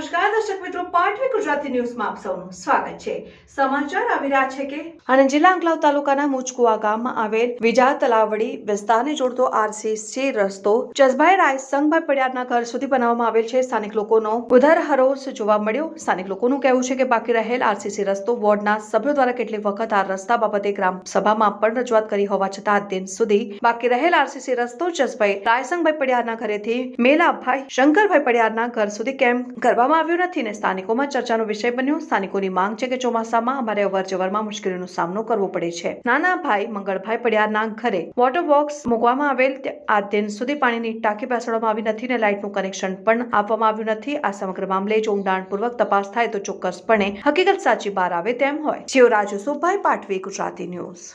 નમસ્કાર, દર્શક મિત્રો, પાટવી ગુજરાતી ન્યૂઝમાં આપ સૌનું સ્વાગત છે. સમાચાર આવી રહ્યા છે કે આણંદ જિલ્લા અંકલાવ તાલુકાના મુચકુવા ગામમાં આવેલ વિજા તલાવડી વિસ્તારને જોડતો આરસીસી રસ્તો. જસભાઈ રાય સંઘભાઈ પડિયારના ઘર સુધી બનાવવામાં આવેલ છે. સ્થાનિક લોકોનો ઉધર હરોસ જોવા મળ્યો. સ્થાનિક લોકોનું કહેવું છે કે બાકી રહેલ આરસીસી રસ્તો વોર્ડના સભ્યો દ્વારા કેટલીક વખત આ રસ્તા બાબતે ગ્રામ સભામાં પણ રજૂઆત કરી હોવા છતાં આ દિન સુધી બાકી રહેલ આરસીસી રસ્તો જસભાઈ રાયસંગભાઈ પડિયારના ઘરેથી મેલાભાઈ શંકરભાઈ પડિયારના ઘર સુધી કેમ કરવામાં આવ્યું નથી ને સ્થાનિકોમાં ચર્ચાનો વિષય બન્યો. સ્થાનિકોની માંગ છે કે ચોમાસામાં અમારે અવર જવરમાં મુશ્કેલીનો સામનો કરવો પડે છે. નાના ભાઈ મંગળભાઈ પડિયારના ઘરે વોટર બોક્સ મૂકવામાં આવેલ આ દિન સુધી પાણીની ટાંકી બેસાડવામાં આવી નથી ને લાઇટનું કનેક્શન પણ આપવામાં આવ્યું નથી. આ સમગ્ર મામલે જો ઊંડાણપૂર્વક તપાસ થાય તો ચોક્કસપણે હકીકત સાચી બહાર આવે તેમ હોય. જેઓ રાજુ સુભાઈ પાઠવી ગુજરાતી ન્યૂઝ.